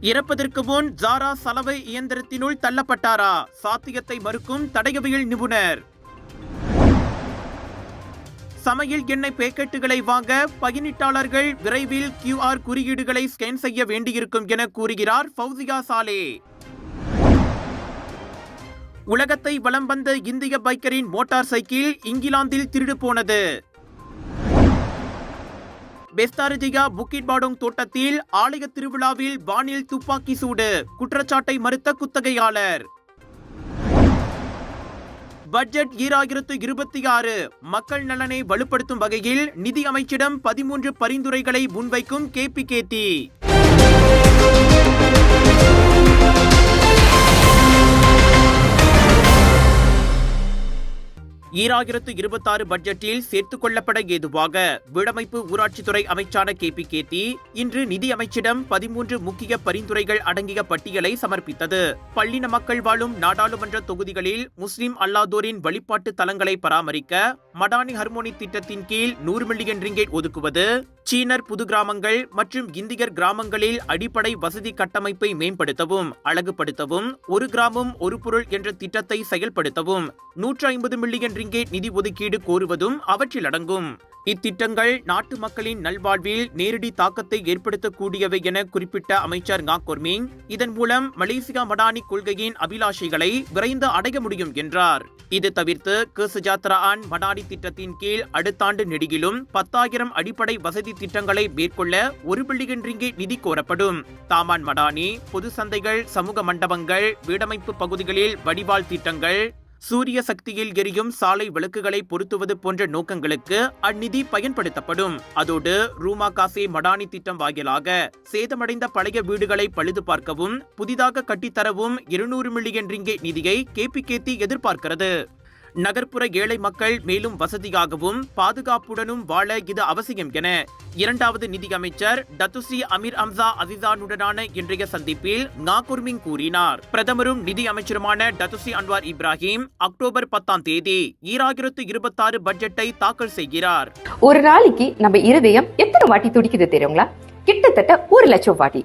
இறப்பதற்கு முன் ஜாரா சலவை இயந்திரத்தினுள் தள்ளப்பட்டாரா? சாத்தியத்தை மறுக்கும் தடயவியல் நிபுணர். சமையல் எண்ணெய் பேக்கெட்டுகளை வாங்க பயனீட்டாளர்கள் விரைவில் கியூஆர் குறியீடுகளை ஸ்கேன் செய்ய வேண்டியிருக்கும் என கூறுகிறார் ஃபவுசியா சாலே. உலகத்தை வலம் வந்த இந்திய பைக்கரின் மோட்டார் சைக்கிள் இங்கிலாந்தில் திருடு போனது. பெஸ்தாரஜியா புக்கிட் பாடோங் தோட்டத்தில் ஆலய திருவிழாவில் வானில் துப்பாக்கி சூடு. குற்றச்சாட்டை மறுத்த குத்தகையாளர். பட்ஜெட் ஈராயிரத்து இருபத்தி ஆறு. மக்கள் நலனை வலுப்படுத்தும் வகையில் நிதி அமைச்சிடம் பதிமூன்று பரிந்துரைகளை முன்வைக்கும் கேபிகேடி ஈராயிரத்து இருபத்தாறு பட்ஜெட்டில் சேர்த்துக் கொள்ளப்பட ஏதுவாக வீடமைப்பு ஊராட்சித்துறை அமைச்சான கேபிகேடி இன்று நிதி அமைச்சிடம் பதிமூன்று முக்கிய பரிந்துரைகள் அடங்கிய பட்டியலை சமர்ப்பித்தது. பள்ளின மக்கள் வாழும் நாடாளுமன்ற தொகுதிகளில் முஸ்லிம் அல்லாதோரின் வழிபாட்டு தலங்களை பராமரிக்க மடானி ஹர்மோனி திட்டத்தின் கீழ் நூறு மில்லியன் ரிங்கேட் ஒதுக்குவது சீனர் புது கிராமங்கள் மற்றும் இந்தியர் கிராமங்களில் அடிப்படை வசதி கட்டமைப்பை மேம்படுத்தவும் அழகுபடுத்தவும் ஒரு கிராமம் ஒரு பொருள் என்ற திட்டத்தை செயல்படுத்தவும் நூற்று ஐம்பது மில்லியன் ரிங்கேட் நிதி ஒதுக்கீடு கோருவதும் அவற்றில் அடங்கும் இத்திட்டங்கள் நாட்டு மக்களின் நல்வாழ்வில் நேரடி தாக்கத்தை ஏற்படுத்தக்கூடியவை என குறிப்பிட்ட அமைச்சர் ngா கொர்மிங் இதன் மூலம் மலேசியா மடானி கொள்கையின் அபிலாஷைகளை விரைந்து அடைய முடியும் என்றார். இது தவிர்த்து கேசுஜாத்ரான் மடானி திட்டத்தின் கீழ் அடுத்த ஆண்டு நெடுகிலும் பத்தாயிரம் அடிப்படை வசதி திட்டங்களை மேற்கொள்ள ஒரு பில்லியன் ரிங்கே நிதி கோரப்படும். தாமான் மடானி பொது சந்தைகள் சமூக மண்டபங்கள் வீடமைப்பு பகுதிகளில் வடிவால் திட்டங்கள் சூரிய சக்தியில் எரியும் சாலை விளக்குகளை பொருத்துவது போன்ற நோக்கங்களுக்கு அந்நிதி பயன்படுத்தப்படும். அதோடு ரூமா காசே மடானி திட்டம் வாயிலாக சேதமடைந்த பழைய வீடுகளை பழுது பார்க்கவும் புதிதாக கட்டித்தரவும் இருநூறு மில்லியன் ரிங்கே நிதியை கேபிகேத்தி எதிர்பார்க்கிறது. நகர்ப்புற ஏழை மக்கள் மேலும் வசதியாகவும் பாதுகாப்புடனும் வாழ இது அவசியம் என இரண்டாவது நிதியமைச்சர் டத்துஸ்ரீ அமீர் அம்சா அசிசானுடனான இன்றைய சந்திப்பில் நாகுர்மிங் கூறினார். பிரதமரும் நிதி அமைச்சருமான டத்துஸ்ரீ அன்வார் இப்ராஹிம் அக்டோபர் பத்தாம் தேதி ஈராயிரத்து இருபத்தாறு பட்ஜெட்டை தாக்கல் செய்கிறார். ஒரு நாளைக்கு நம்ம இருதயம் எத்தனை வாட்டி துடிக்குது தெரியுங்களா? கிட்டத்தட்ட ஒரு லட்சம் வாட்டி.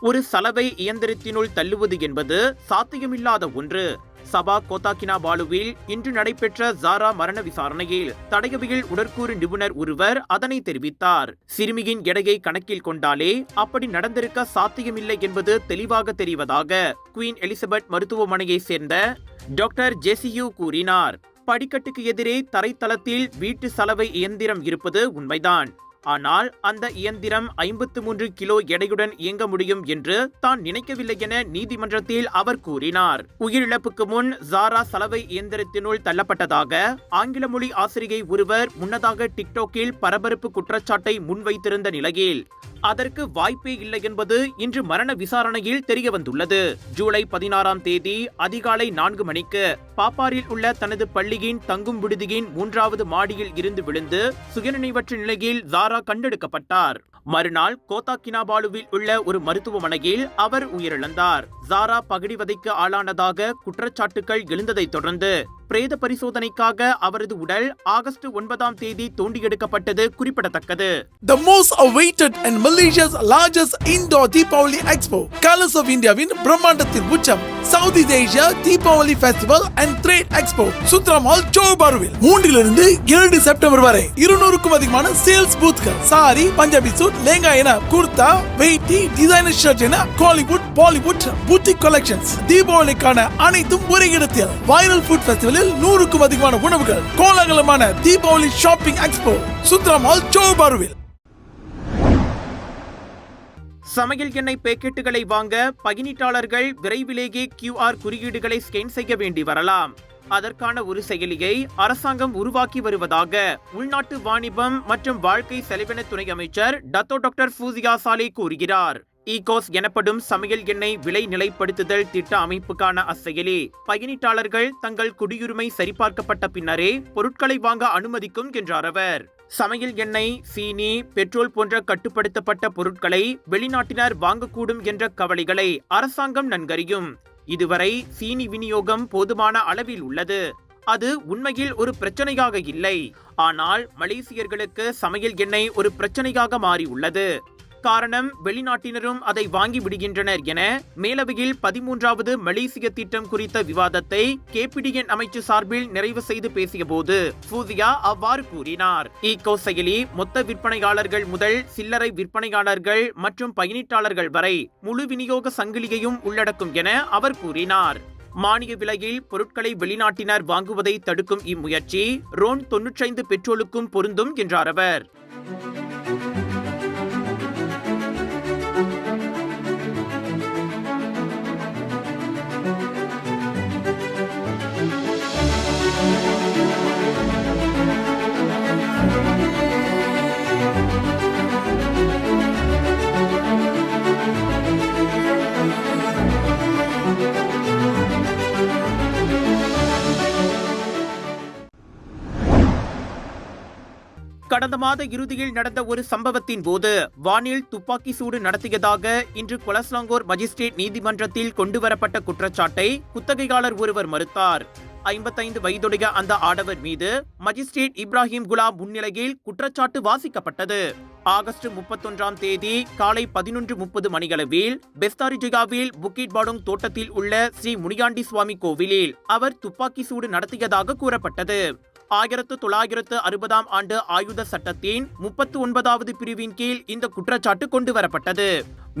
ஒரு சலவை இயந்திரத்தினுள் தள்ளுவது என்பது சாத்தியமில்லாத ஒன்று. சபா கோத்தாக்கினா பாலுவில் இன்று நடைபெற்ற ஜாரா மரண விசாரணையில் தடயவியல் உடற்கூறு நிபுணர் ஒருவர் அதனை தெரிவித்தார். சிறுமியின் எடையை கணக்கில் கொண்டாலே அப்படி நடந்திருக்க சாத்தியமில்லை என்பது தெளிவாக தெரிவதாக குயின் எலிசபெத் மருத்துவமனையைச் சேர்ந்த டாக்டர் ஜெசியூ கூறினார். படிக்கட்டுக்கு எதிரே தரைத்தளத்தில் வீட்டு சலவை இயந்திரம் இருப்பது உண்மைதான். ஆனால் அந்த இயந்திரம் ஐம்பத்து மூன்று கிலோ எடையுடன் இயங்க முடியும் என்று தான் நினைக்கவில்லை என நீதிமன்றத்தில் அவர் கூறினார். உயிரிழப்புக்கு முன் ஜாரா சலவை இயந்திரத்தினுள் தள்ளப்பட்டதாக ஆங்கில மொழி ஆசிரியை ஒருவர் முன்னதாக டிக்டாக்கில் பரபரப்பு குற்றச்சாட்டை முன்வைத்திருந்த நிலையில் அதற்கு வாய்ப்பே இல்லை என்பது இன்று மரண விசாரணையில் தெரிய வந்துள்ளது ஜூலை பதினாறாம் தேதி அதிகாலை நான்கு மணிக்கு பாப்பாரில் உள்ள தனது பள்ளியின் தங்கும் விடுதியின் மூன்றாவது மாடியில் இருந்து விழுந்து சுயநினைவற்ற நிலையில் ஜாரா கண்டெடுக்கப்பட்டார். மறுநாள் கோத்தாக்கினாபாலுவில் உள்ள ஒரு மருத்துவமனையில் அவர் உயிரிழந்தார். ஜாரா பகடிவதைக்கு ஆளானதாக குற்றச்சாட்டுகள் எழுந்ததைத் தொடர்ந்து பிரேத பரிசோதனைக்காக அவரது உடல் ஆகஸ்ட் ஒன்பதாம் தேதி தோண்டி எடுக்கப்பட்டது குறிப்பிடத்தக்கது. The most awaited and Malaysia's largest indoor Deepavali Expo, Colors of Indiaவின் பிரம்மாண்டத்தின் உச்சம் Southeast Asia Deepavali festival and trade expo Sutera mall ஜோபாருவில் மூன்றிலிருந்து ஏழு செப்டம்பர் வரை இருநூறுக்கும் அதிகமான சேல்ஸ் பூத்கள் சாரி பஞ்சாபி சூட் லேங்கா என குர்தா வெயிட்டி டிசைனர் ஷர்ட் என காலிவுட் பாலிவுட் பூட்டிக் கலெக்ஷன்ஸ் தீபாவளிக்கான அனைத்தும் ஒரே இடத்தில். வைரல் ஃபுட் ஃபெஸ்டிவல் ஃபெஸ்டிவலில் நூறுக்கும் அதிகமான உணவுகள். கோலாகலமான Deepavali shopping expo Sutera mall சமையல் எண்ணெய் பேக்கெட்டுகளை வாங்க பயணிட்டாளர்கள் விரைவிலேயே கியூஆர் குறியீடுகளை ஸ்கேன் செய்ய வேண்டி வரலாம். அதற்கான ஒரு செயலியை அரசாங்கம் உருவாக்கி வருவதாக உள்நாட்டு வாணிபம் மற்றும் வாழ்க்கை செலவின துறை அமைச்சர் டத்தோ டாக்டர் ஃபூசியா சாலே கூறுகிறார். ஈகோஸ் எனப்படும் சமையல் எண்ணெய் விலை நிலைப்படுத்துதல் திட்ட அமைப்புக்கான அச்செயலி. பயணிட்டாளர்கள் தங்கள் குடியுரிமை சரிபார்க்கப்பட்ட பின்னரே பொருட்களை வாங்க அனுமதிக்கும் என்றார் அவர். சமையல் எண்ணெய் சீனி பெட்ரோல் போன்ற கட்டுப்படுத்தப்பட்ட பொருட்களை வெளிநாட்டினர் வாங்கக்கூடும் என்ற கவலைகளை அரசாங்கம் நன்கறியும். இதுவரை சீனி விநியோகம் போதுமான அளவில் உள்ளது. அது உண்மையில் ஒரு பிரச்சனையாக இல்லை. ஆனால் மலேசியர்களுக்கு சமையல் எண்ணெய் ஒரு பிரச்சனையாக மாறி உள்ளது. காரணம் வெளிநாட்டினரும் அதை வாங்கி விடுகின்றனர் என மேலவையில் பதிமூன்றாவது மலேசிய திட்டம் குறித்த விவாதத்தை கேபிடிஎன் அமைச்சு சார்பில் நிறைவு செய்து பேசியபோது ஃபூசியா அவ்வாறு கூறினார். ஈகோ செயலி மொத்த விற்பனையாளர்கள் முதல் சில்லறை விற்பனையாளர்கள் மற்றும் பயணிட்டாளர்கள் வரை முழு விநியோக சங்கிலியையும் உள்ளடக்கும் என அவர் கூறினார். மானிய விலையில் பொருட்களை வெளிநாட்டினர் வாங்குவதை தடுக்கும் இம்முயற்சி ரோன் தொன்னூற்றைந்து பெட்ரோலுக்கும் பொருந்தும் என்றார் அவர். கடந்த மாத இறுதியில் நடந்த ஒரு சம்பவத்தின் போது வானில் துப்பாக்கி சூடு நடத்தியதாக இன்று கொலஸ்லாங்கோர் மஜிஸ்ட்ரேட் நீதிமன்றத்தில் கொண்டுவரப்பட்ட குற்றச்சாட்டை குத்தகையாளர் ஒருவர் மறுத்தார். ஐம்பத்தைந்து வயதுடைய அந்த ஆடவர் மீது மஜிஸ்ட்ரேட் இப்ராஹிம் குலாம் முன்னிலையில் குற்றச்சாட்டு வாசிக்கப்பட்டது. ஆகஸ்ட் முப்பத்தொன்றாம் தேதி காலை பதினொன்று முப்பது மணியளவில் பெஸ்தாரிஜிகாவில் புக்கிட் பாடுங் தோட்டத்தில் உள்ள ஸ்ரீ முனியாண்டி சுவாமி கோவிலில் அவர் துப்பாக்கி சூடு நடத்தியதாக கூறப்பட்டது. ஆயிரத்து தொள்ளாயிரத்து அறுபதாம் ஆண்டு ஆயுத சட்டத்தின் முப்பத்து ஒன்பதாவது பிரிவின் கீழ் இந்த குற்றச்சாட்டு கொண்டு வரப்பட்டது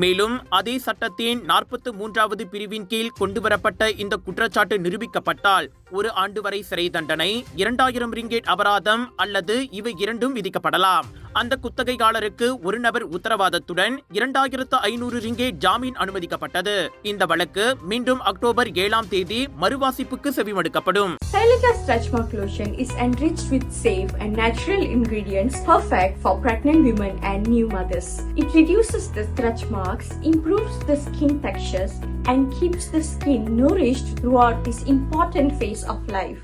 மேலும் அதே சட்டத்தின் நாற்பத்து மூன்றாவது பிரிவின் கீழ் கொண்டுவரப்பட்ட இந்த குற்றச்சாட்டு நிரூபிக்கப்பட்டால் ஒரு ஆண்டு வரை சிறை தண்டனை இரண்டாயிரம் ரிங்கேட் அபராதம் அல்லது இவை இரண்டும் விதிக்கப்படலாம். அந்த குத்தகையாளருக்கு ஒரு நபர் உத்தரவாதத்துடன் இரண்டாயிரத்து ஐநூறு ரிங்கேட் ஜாமீன் அனுமதிக்கப்பட்டது. இந்த வழக்கு மீண்டும் அக்டோபர் ஏழாம் தேதி மறுவாசிப்புக்கு செவிமடுக்கப்படும். Celica Stretch Mark Lotion is enriched with safe and natural ingredients perfect for pregnant women and new mothers. It reduces the stretch marks, improves the skin textures, and keeps the skin nourished throughout this important phase of life.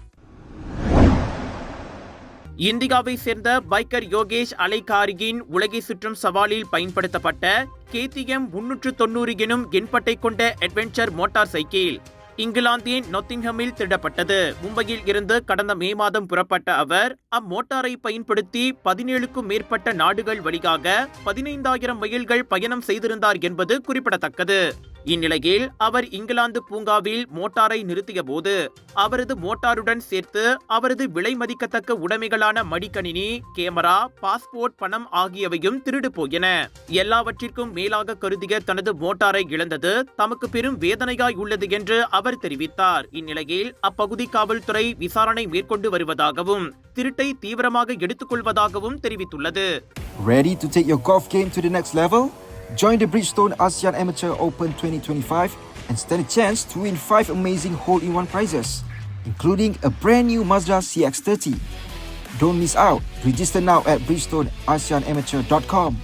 இந்தியாவை சேர்ந்த biker Yogesh அலைகாரியின் உலகை சுற்றும் சவாலில் பயன்படுத்தப்பட்ட KTM முன்னூற்று தொண்ணூறு எனும் எண்பட்டை கொண்ட adventure motor cycle இங்கிலாந்தின் நொத்திங்ஹமில் திருடப்பட்டது மும்பையில் இருந்து கடந்த மே மாதம் புறப்பட்ட அவர் அம்மோட்டாரை பயன்படுத்தி பதினேழுக்கும் மேற்பட்ட நாடுகள் வழியாக பதினைந்தாயிரம் மைல்கள் பயணம் செய்திருந்தார் என்பது குறிப்பிடத்தக்கது. இந்நிலையில் அவர் இங்கிலாந்து பூங்காவில் மோட்டாரை நிறுத்திய போது அவரது மோட்டாருடன் சேர்த்து அவரது விலை மதிக்கத்தக்க உடைமைகளான மடிக்கணினி கேமரா பாஸ்போர்ட் பணம் ஆகியவையும் திருடு போயின. எல்லாவற்றிற்கும் மேலாக கருதிய தனது மோட்டாரை இழந்தது தமக்கு பெரும் வேதனையாய் உள்ளது என்று அவர் தெரிவித்தார். இந்நிலையில் அப்பகுதி காவல்துறை விசாரணை மேற்கொண்டு வருவதாகவும் திருட்டை தீவிரமாக எடுத்துக்கொள்வதாகவும் தெரிவித்துள்ளது. Ready to take your golf game to the next level? Join the Bridgestone ASEAN Amateur Open 2025 and stand a chance to win 5 amazing hole-in-one prizes, including a brand new Mazda CX-30. Don't miss out. Register now at bridgestoneasianamateur.com.